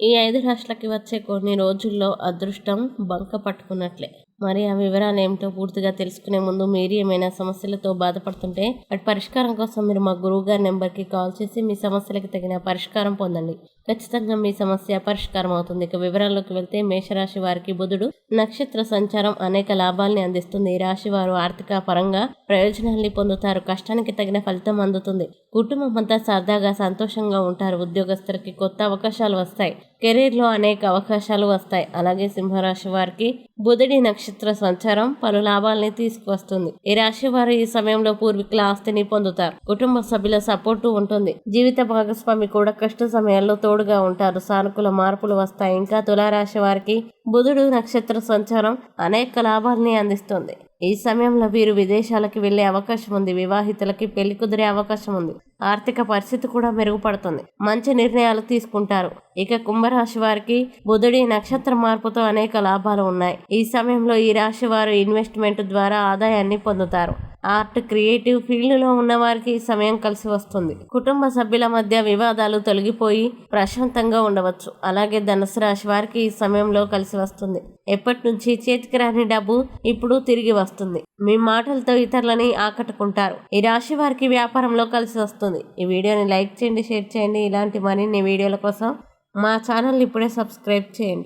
ఈ ఐదు రాష్ట్రాలకి వచ్చే కొన్ని రోజుల్లో అదృష్టం బంక పట్టుకున్నట్లే. మరి ఆ వివరాలు ఏమిటో పూర్తిగా తెలుసుకునే ముందు మీరు ఏమైనా సమస్యలతో బాధపడుతుంటే వాటి పరిష్కారం కోసం మీరు మా గురువు గారి నెంబర్కి కాల్ చేసి మీ సమస్యలకు తగిన పరిష్కారం పొందండి. ఖచ్చితంగా మీ సమస్య పరిష్కారం అవుతుంది. ఇక వివరాల్లోకి వెళ్తే మేషరాశి వారికి బుధుడు నక్షత్ర సంచారం అనేక లాభాల్ని అందిస్తుంది. ఈ రాశి వారు ఆర్థిక పరంగా ప్రయోజనాల్ని పొందుతారు. కష్టానికి తగిన ఫలితం అందుతుంది. కుటుంబం అంతా సరదాగా సంతోషంగా ఉంటారు. ఉద్యోగస్తులకి కొత్త అవకాశాలు వస్తాయి. కెరీర్లో అనేక అవకాశాలు వస్తాయి. అలాగే సింహరాశి వారికి బుధుడి నక్షత్ర సంచారం పలు లాభాల్ని తీసుకువస్తుంది. ఈ రాశి వారు ఈ సమయంలో పూర్వీకుల ఆస్తిని పొందుతారు. కుటుంబ సభ్యుల సపోర్టు ఉంటుంది. జీవిత భాగస్వామి కూడా కష్ట సమయాల్లో తోడుగా ఉంటారు. సానుకూల మార్పులు వస్తాయి. ఇంకా తులారాశి వారికి బుధుడు నక్షత్ర సంచారం అనేక లాభాల్ని అందిస్తుంది. ఈ సమయంలో వీరు విదేశాలకు వెళ్ళే అవకాశం ఉంది. వివాహితులకి పెళ్ళి కుదిరే అవకాశం ఉంది. ఆర్థిక పరిస్థితి కూడా మెరుగుపడుతుంది. మంచి నిర్ణయాలు తీసుకుంటారు. ఇక కుంభరాశి వారికి బుధుడి నక్షత్ర మార్పుతో అనేక లాభాలు ఉన్నాయి. ఈ సమయంలో ఈ రాశి వారు ఇన్వెస్ట్మెంట్ ద్వారా ఆదాయాన్ని పొందుతారు. ఆర్ట్ క్రియేటివ్ ఫీల్డ్లో ఉన్న వారికి సమయం కలిసి వస్తుంది. కుటుంబ సభ్యుల మధ్య వివాదాలు తొలగిపోయి ప్రశాంతంగా ఉండవచ్చు. అలాగే ధనుసు రాశి వారికి ఈ సమయంలో కలిసి వస్తుంది. ఎప్పటి నుంచి చేతికి రాని డబ్బు ఇప్పుడు తిరిగి వస్తుంది. మీ మాటలతో ఇతరులని ఆకట్టుకుంటారు. ఈ రాశి వారికి వ్యాపారంలో కలిసి వస్తుంది. ఈ వీడియోని లైక్ చేయండి షేర్ చేయండి. ఇలాంటి మరిన్ని వీడియోల కోసం మా ఛానల్ ఇప్పుడే సబ్స్క్రైబ్ చేయండి.